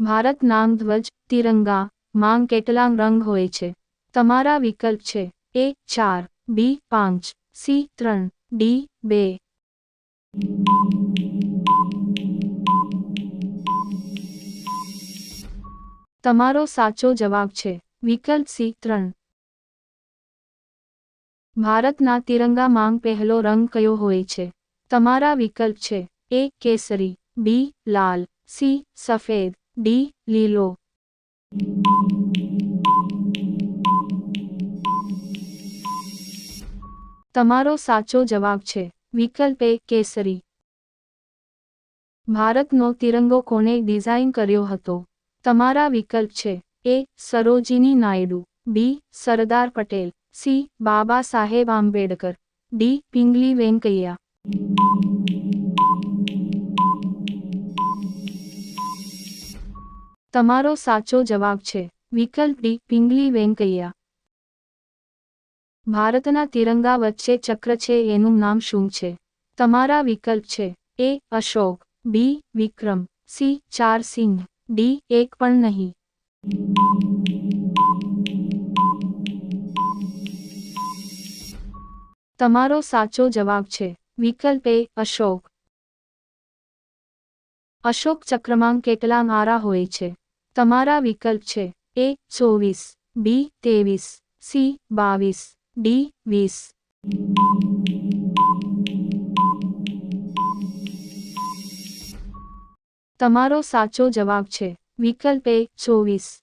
ભારત નામ ધ્વજ, તિરંગા, માંગ કેટલા રંગ હોય છે. તમારા વિકલ્પ છે. એ ચાર, બી પાંચ, સી ત્રણ, ડી બે. તમારો સાચો જવાબ છે. વિકલ્પ સી ત્રણ. ભારતના તિરંગા માંગ પહેલો રંગ કયો હોય છે? તમારા વિકલ્પ છે. એ કેસરી, બી લાલ, સી સફેદ. ડી લીલો તમારો સાચો જવાબ છે, વિકલ્પ એ કેસરી. ભારતનો તિરંગો કોણે ડિઝાઇન કર્યો હતો? તમારા વિકલ્પ છે, A Sarojini Naidu, B Sardar Patel, C Baba Saheb Ambedkar, D Pingali Venkaiah. તમારો સાચો જવાબ છે, વિકલ્પ ડી, પિંગલી વેંકૈયા. ભારતના તિરંગા વચ્ચે ચક્ર છે, એનું નામ શું છે? તમારા વિકલ્પ છે, A, Ashok, B, Vikram, C ચાર સિંહ ડી, એક પણ નહીં. તમારો સાચો જવાબ છે, વિકલ્પ એ, અશોક. અશોક ચક્રમાં કેટલા આરા હોય છે? તમારા વિકલ્પ છે. એ, ચોવીસ. બી, ત્રેવીસ. સી, બાવીસ. ડી, વીસ. તમારો સાચો જવાબ છે. વિકલ્પ એ, ચોવીસ.